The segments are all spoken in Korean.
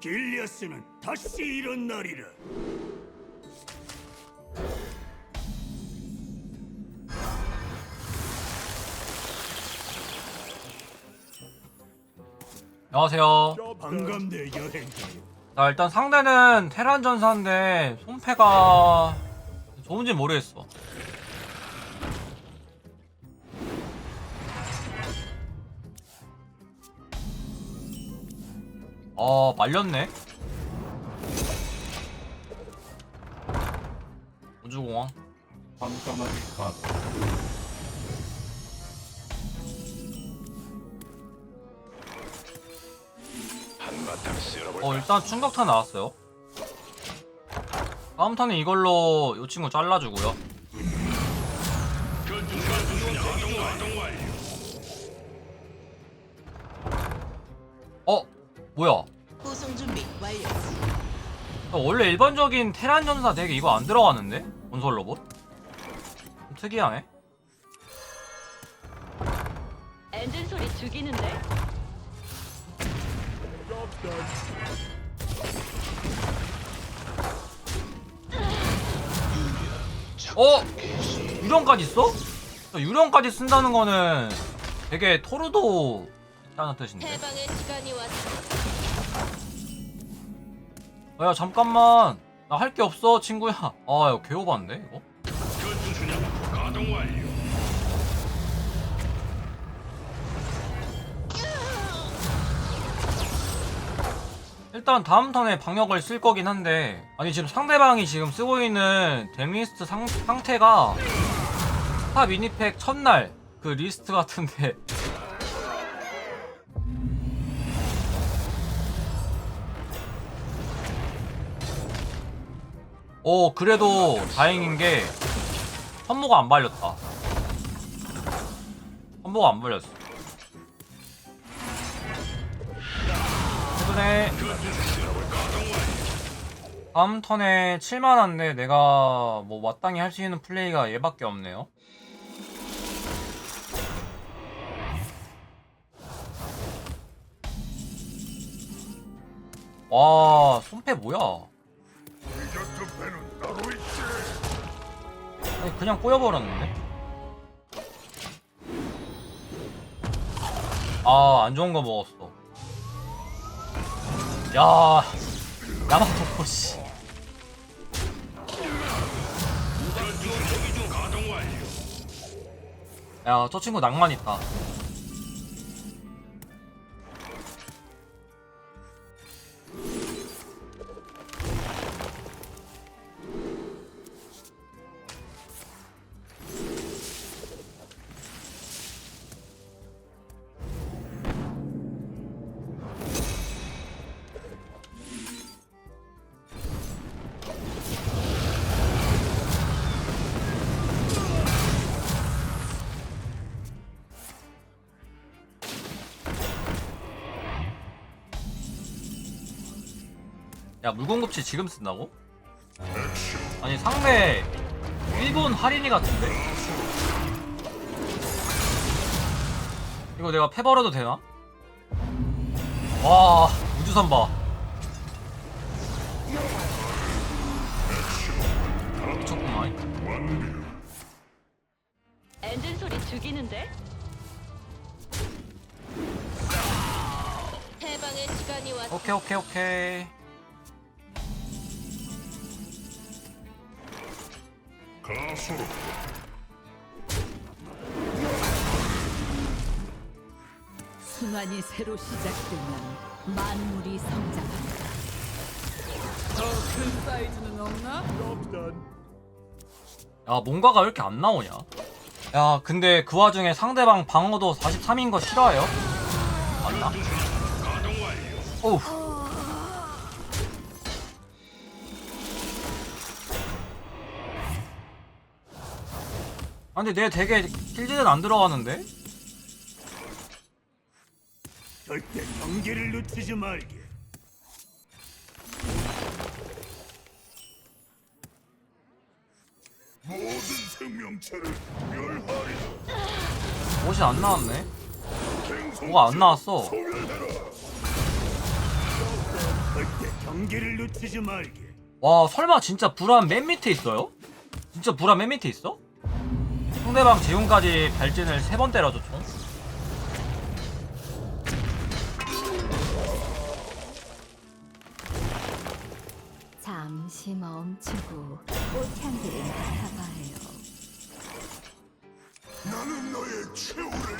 길리아스는 다시 일어나리라. 안녕하세요. 반갑네 여행자. 자 일단 상대는 테란 전사인데 손패가 좋은지 모르겠어. 어 말렸네. 우주공항. 깜깜하게 가. 한바탕 쓸어볼까? 어 일단 충격탄 나왔어요. 다음 턴은 이걸로 이 친구 잘라주고요. 어, 원래 일반적인 테란 전사 덱에 이거 안 들어가는데? 건설 로봇? 좀 특이하네. 엔진 소리 죽이는데? 어? 유령까지 써? 유령까지 쓴다는 거는 되게 토르도 있다는 뜻인데. 해방의 시간이 왔어. 아, 야 잠깐만. 나 할 게 없어 친구야. 아 개오반데 이거? 전투 준비 가동 완료. 일단 다음 턴에 방역을 쓸 거긴 한데. 아니 지금 상대방이 지금 쓰고 있는 덱리스트 상, 상태가 스타 미니팩 첫날 그 리스트 같은데 오 그래도 다행인 게 선모가 안 발렸다 선모가 안 발렸어 최근에 다음 턴에 7만한데 내가 뭐 마땅히 할 수 있는 플레이가 얘밖에 없네요. 와 손패 뭐야? 아니 그냥 꼬여버렸는데? 아 안 좋은 거 먹었어. 야 야마토 씨. 야, 저 친구 낭만 있다. 야, 물공급치 지금 쓴다고? 아니, 상대 일본 할인이 같은데? 이거 내가 패버려도 되나? 와, 우주선 봐. 미쳤구만. 엔진 소리 죽이는데? 해방의 시간이 왔어. 오케이, 오케이, 오케이. 가소로. 순환이 새로 시작되면 만물이 성장한다. 더 큰 사이즈는 없나? 야, 뭔가가 왜 이렇게 안 나오냐? 야, 근데 그 와중에 상대방 방어도 43인 거 싫어해요? 맞나? 가동 완료. 어우. 아, 근데 내 덱에 킬즈는 안 들어가는데? 절대 경계를 늦추지 말게. 모든 생명체를 멸하리라. 옷이 안 나왔네. 뭐가 안 나왔어. 절대 경계를 늦추지 말게. 와 설마 진짜 불안 맨 밑에 있어요? 진짜 불안 맨 밑에 있어? 상대방 지금까지 발진을 세 번 때려줘 총? 잠시 멈추고 꽃향기를 맡아봐요. 나는 너의 최후를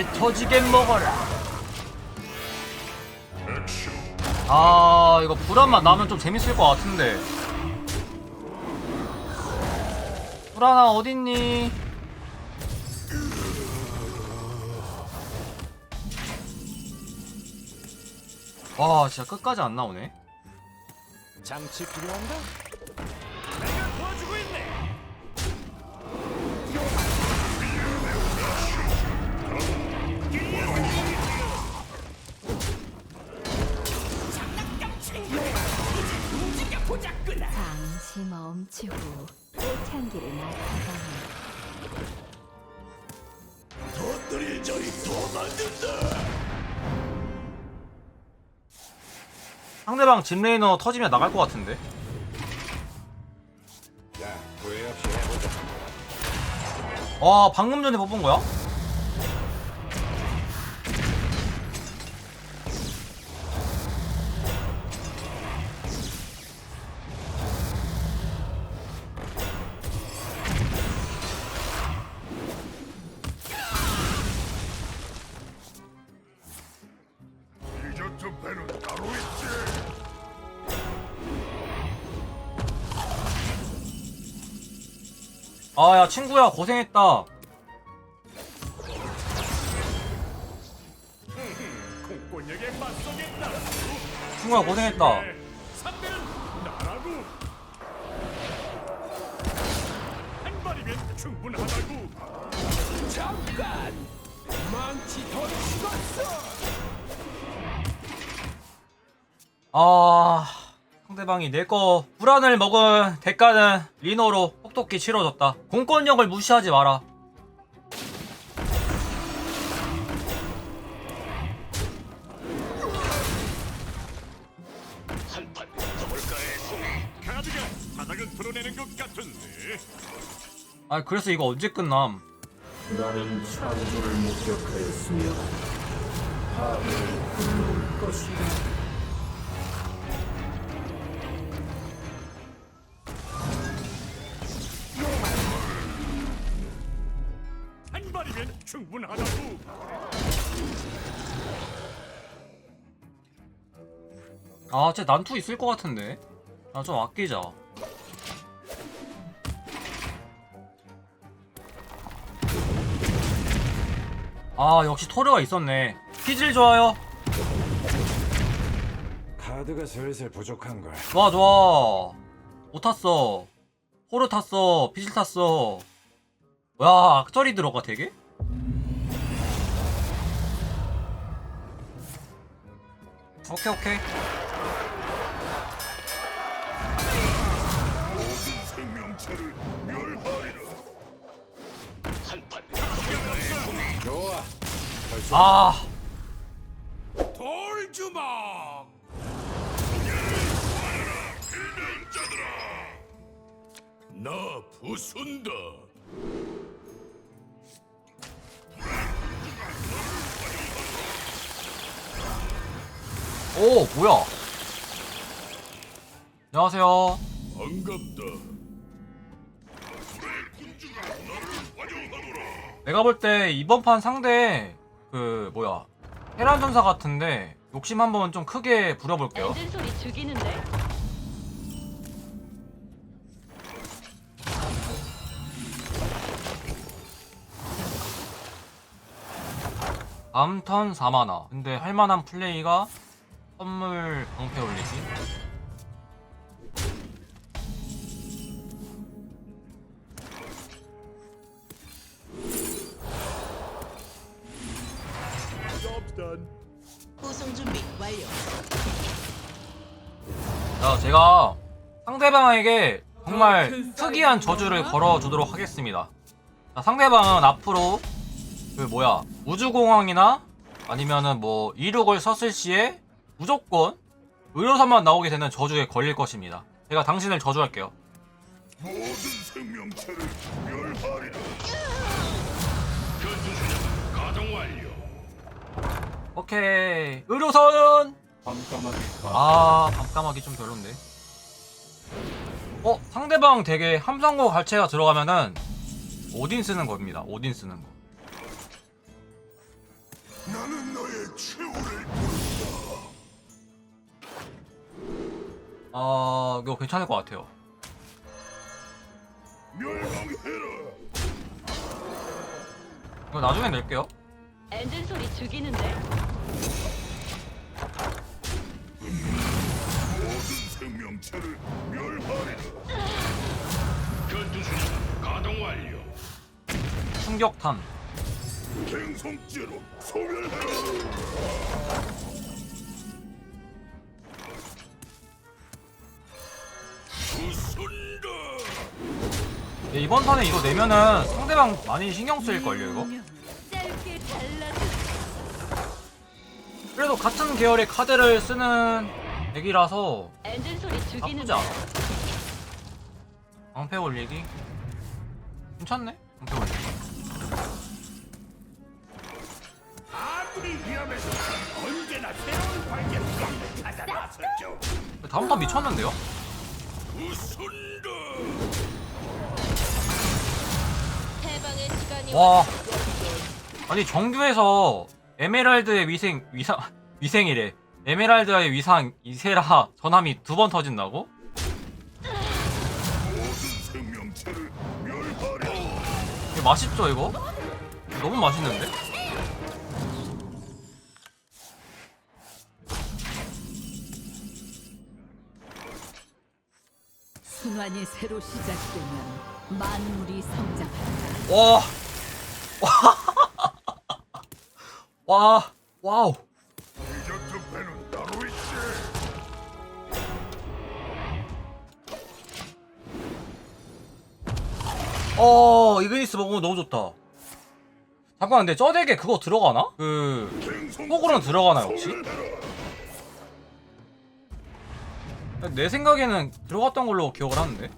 내 터지게 먹어라 아 이거 불안만 나면 좀 재밌을 것 같은데 불안아 어딨니? 와 진짜 끝까지 안 나오네 장치 필요한가? 잠시 멈추고 꽃향기를 맡아봐요. 터뜨릴 자리 더 만든다. 상대방 짚레이너 터지면 나갈 것 같은데 자, 후회 없이 해보자. 와 방금 전에 뽑은 거야? 아 야 친구야 고생했다. 친구야 고생했다. 아 상대방이 내 거 불안을 먹은 대가는 리노로 혹독히 치러졌다 공권력을 무시하지 마라. 아 그래서 이거 언제 끝남 나는 창조를 목격하였으며 하늘을 굴릴 것이다. 충분하다고. 아 쟤 난투 있을 것 같은데? 아 좀 아끼자. 아 역시 토르가 있었네. 피질 좋아요. 카드가 슬슬 부족한 걸. 좋아 좋아. 못 탔어. 호르 탔어. 피질 탔어. 야 악절이 들어가 되게? 오케이 오케이 모든 생명체를 멸하리라. 한판 좋아. 아 돌주먹. 나 부순다. 오 뭐야 안녕하세요 반갑다. 내가 볼 때 이번 판 상대 그 뭐야 헤란 전사 같은데 욕심 한번 좀 크게 부려볼게요 엔진 소리 죽이는데? 다음 턴 4만화 근데 할만한 플레이가 선물 방패 올리기 구성 준비 완료. 자 제가 상대방에게 정말 특이한 저주를 걸어주도록 하겠습니다. 자, 상대방은 앞으로 그 뭐야 우주공항이나 아니면은 뭐 이륙을 썼을 시에 무조건 의료선만 나오게 되는 저주에 걸릴 것입니다 제가 당신을 저주할게요 모든 생명체를 멸하리라. 전투 가동 완료. 오케이 의료선 가. 아 밤까마귀 좀 별론데 어 상대방 되게 함성고 갈채가 들어가면은 오딘 쓰는 겁니다 오딘 쓰는 거 나는 너의 최후를 아 이거 괜찮을 것 같아요 멸망해라. 이거 나중에 낼게요 엔진 소리 죽이는데? 모든 생명체를 멸하리라. 전투 가동 완료. 충격탄 갱성죄로 소멸해라. 예, 이번 턴에 이거 내면은 상대방 많이 신경 쓰일걸요 이거 그래도 같은 계열의 카드를 쓰는 덱이라서 엔진 소리 나쁘지? 않아 방패 올리기 괜찮네 방패 올리기 아무리 위험해도 언제나 새로운 발견을 찾아 나섰죠. 다음 턴 미쳤는데요? 와 왔. 아니 정규에서 에메랄드의 위생 위상 위생이래 에메랄드의 위상 이세라 전함이 두 번 터진다고? 이거 맛있죠 이거? 너무 맛있는데? 순환이 새로 시작되면 만물이 성장한다. 와. 와. 와우. 어, 이그니스 먹으면 너무 좋다. 잠깐 근데 저 덱에 그거 들어가나? 그 속으로는 들어가나 혹시? 내 생각에는 들어갔던 걸로 기억을 하는데.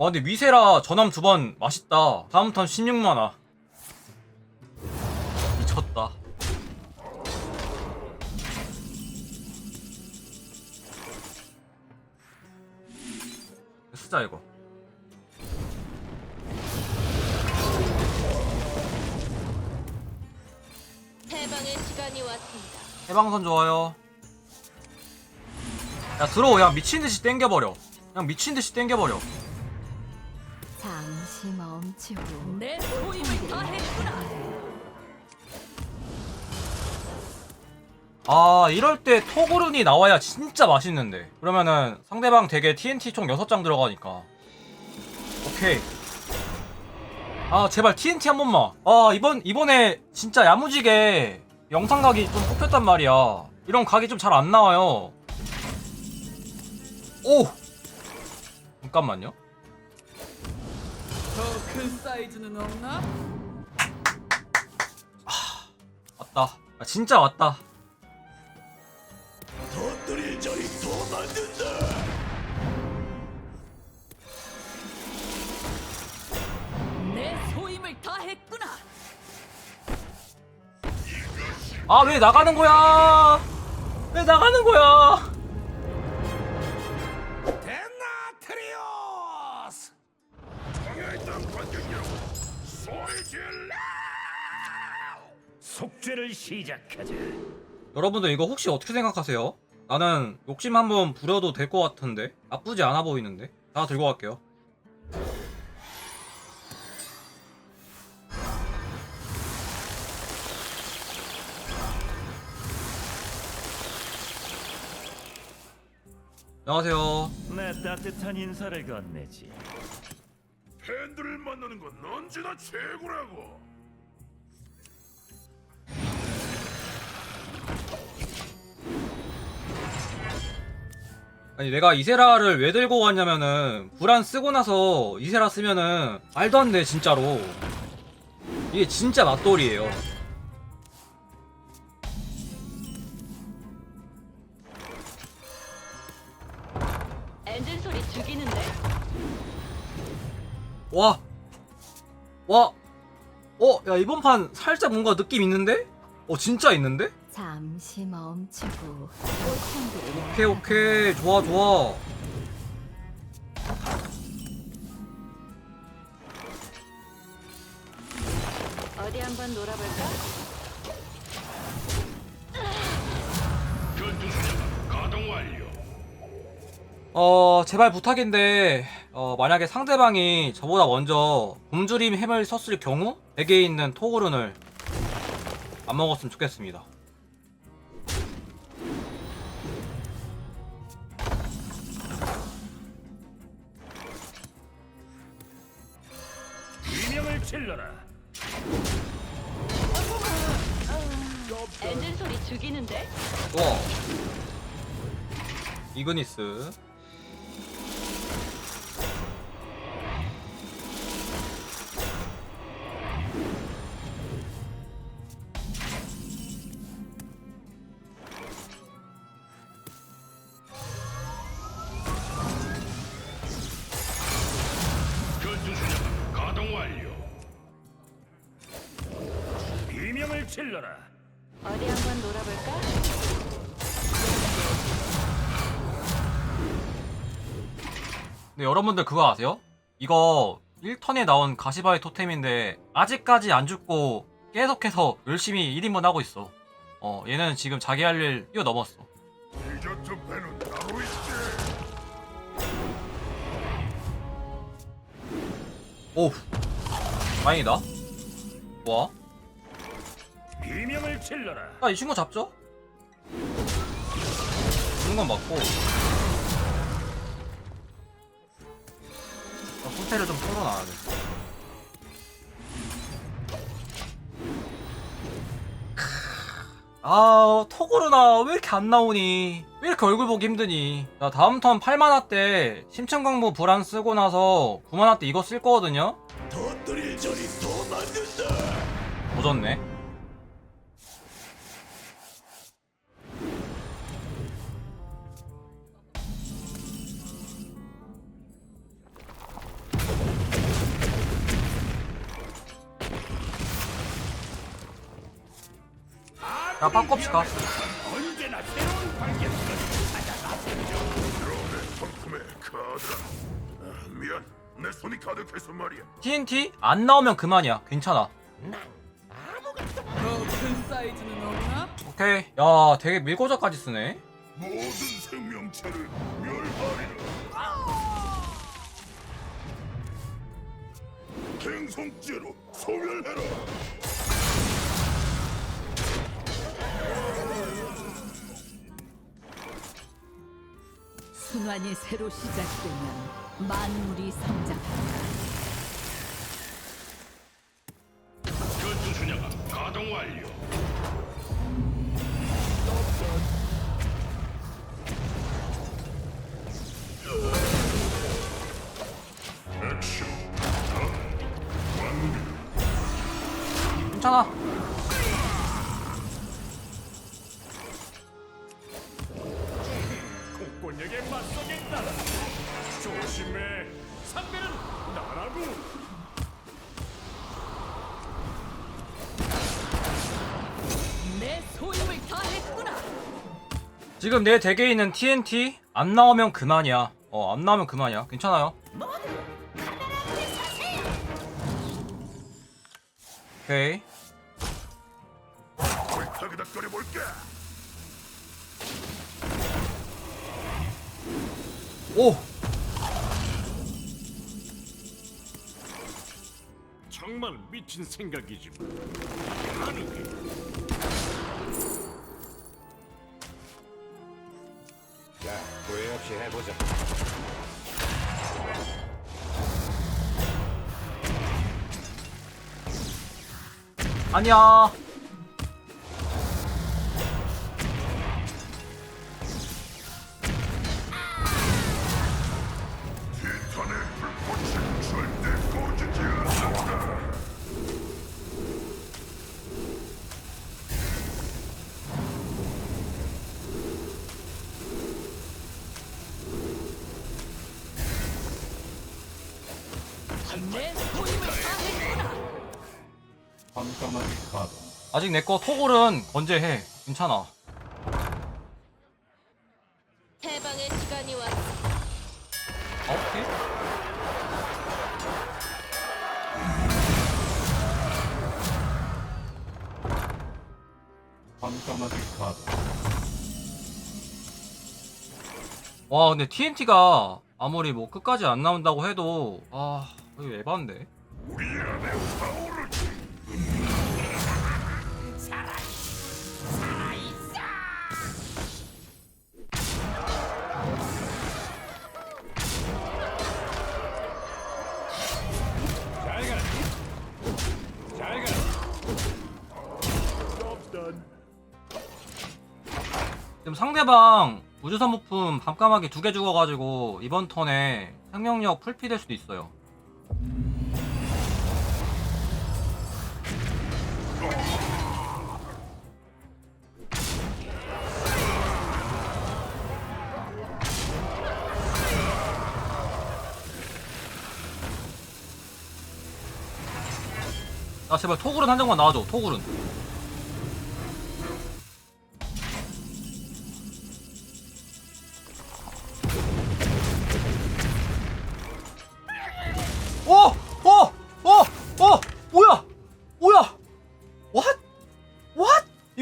아 근데 미세라 전함 두 번 맛있다. 다음 턴 16만화. 미쳤다. 쓰자 이거. 해방의 시간이 왔습니다. 해방선 좋아요. 야 들어오 야 미친듯이 땡겨버려. 그냥 미친듯이 땡겨버려. 멈추고. 내 소임을 다 했구나. 아 이럴 때 토그룬이 나와야 진짜 맛있는데. 그러면은 상대방 덱에 TNT 총 6장 들어가니까. 오케이. 아 제발 TNT 한 번만. 아 이번 이번에 진짜 야무지게 영상 각이 좀 뽑혔단 말이야. 이런 각이 좀 잘 안 나와요. 오! 잠깐만요. 더 큰 사이즈는 없나? 왔다 아, 진짜 왔다 터뜨릴 자리 더 만든다. 내 소임을 다 했구나. 아 왜 나가는 거야 왜 나가는 거야 축제를 시작하자. 여러분들 이거 혹시 어떻게 생각하세요? 나는 욕심 한번 부려도 될 것 같은데? 나쁘지 않아 보이는데? 다 들고 갈게요. 안녕하세요. 내 따뜻한 인사를 건네지. 팬들을 만나는 건 언제나 최고라고. 아니 내가 이세라를 왜 들고 왔냐면은 불안 쓰고 나서 이세라 쓰면은 말도 안 돼 진짜로 이게 진짜 맛돌이에요 엔진 소리 죽이는데? 와 와. 어, 야, 이번 판 살짝 뭔가 느낌 있는데? 어, 진짜 있는데? 잠시 멈추고 오케이, 오케이. 좋아, 좋아. 어디 한번 놀아볼까? 전투 수정 가동 완료. 어, 제발 부탁인데, 어, 만약에 상대방이 저보다 먼저 굶주림 햄을 썼을 경우, 덱에 있는 토그룬을 안 먹었으면 좋겠습니다. 질러라. 엔진 소리 죽이는데? 좋아. 이그니스. 여러분들 그거 아세요? 이거 1턴에 나온 가시바의 토템인데 아직까지 안 죽고 계속해서 열심히 1인분 하고 있어. 어, 얘는 지금 자기 할 일 뛰어넘었어. 디저트 배는 따로 있지. 오, 다행이다. 뭐야? 비명을 질러라. 아, 이 친구 잡죠? 죽는 건 맞고. 후퇴를 좀 털어놔야 돼. 아, 토고르나 왜 이렇게 안 나오니? 왜 이렇게 얼굴 보기 힘드니? 나 다음 턴 8만화 때 심층광부 불안 쓰고 나서 9만화 때 이거 쓸 거거든요? 전이 더 만든다. 오졌네. 야, 성품의 카드라. 아, 미안, 내 손이 가득해서 말이야. TNT? 안 나오면 그만이야. 괜찮아. 더큰 사이즈는 없나? 오케이. 야, 되게 밀고자까지 쓰네. 모든 생명체를 멸하리라. 행성죄로 소멸해라. 순환이 새로 시작되면 만물이 성장한다. 전투 순야가 가동 완료. 지금 내 덱에 있는 TNT 안 나오면 그만이야. 어, 안 나오면 그만이야. 괜찮아요. 오케이. 오! 정말 미친 생각이지만 없이 해보자. 아니야. 아직 내 거 토굴은 건재해. 괜찮아. 해방의 시간이 왔습니다. 아, 오케이. 와 근데 TNT가 아무리 뭐 끝까지 안 나온다고 해도 아 이거 에반데. 우리 안에 타오르 상대방 우주선 부품 밤까마귀 두 개 죽어가지고 이번 턴에 생명력 풀피 될 수도 있어요. 아 제발 토굴은 한 장만 나와줘 토굴은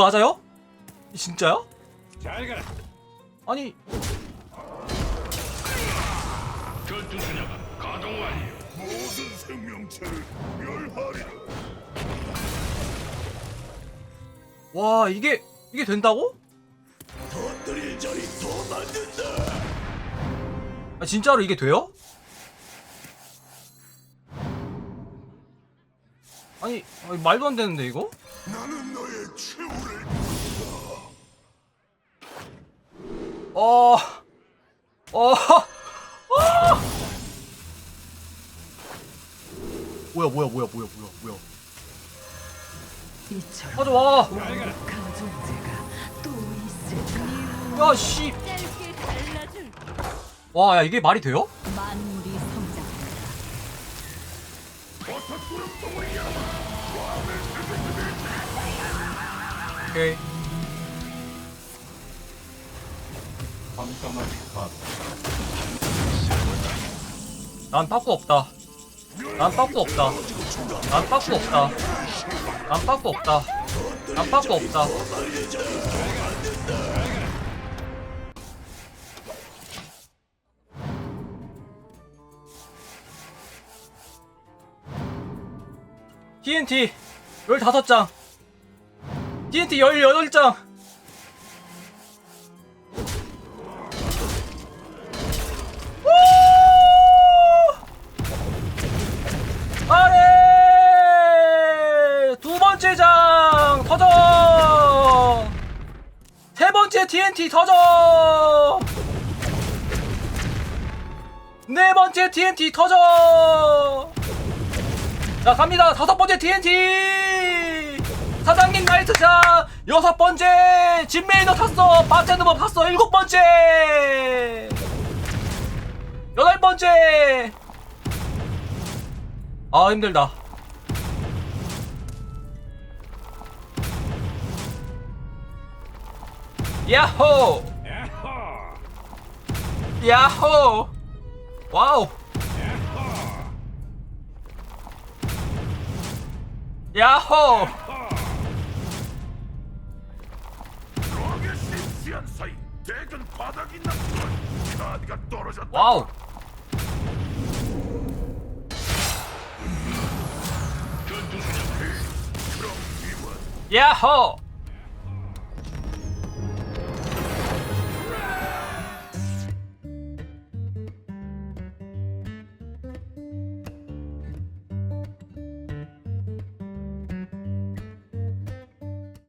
맞아요? 이 진짜야? 잘 가라. 아니 전투 순야가 가동 완료. 모든 생명체를 멸하리라. 와 이게 이게 된다고? 터뜨릴 자리 더 만든다. 아 진짜로 이게 돼요? 아니, 아니 말도 안 되는데 이거? 나는 너 어, 어, 어. 뭐야 뭐야 뭐야 뭐야 뭐야 뭐야? 이처럼 가져와. 존재가 또 있을까? 야 씨. 짧게 달라줄 와, 야 이게 말이 돼요? 만물이 성장한다. 오케이. 가동 난 빠꾸 없다. 난 빠꾸 없다. 난 빠꾸 없다. 난 빠꾸 없다. 난 빠꾸 없다. TNT 15장. TNT 18장. TNT 터져! 네 번째 TNT 터져! 자 갑니다. 다섯 번째 TNT 사장님 나이트샷! 여섯 번째! 진메이너 탔어! 바텐더버 탔어? 일곱 번째! 여덟 번째! 아 힘들다 야호! 야호! 와우! 야호. 와우! 야호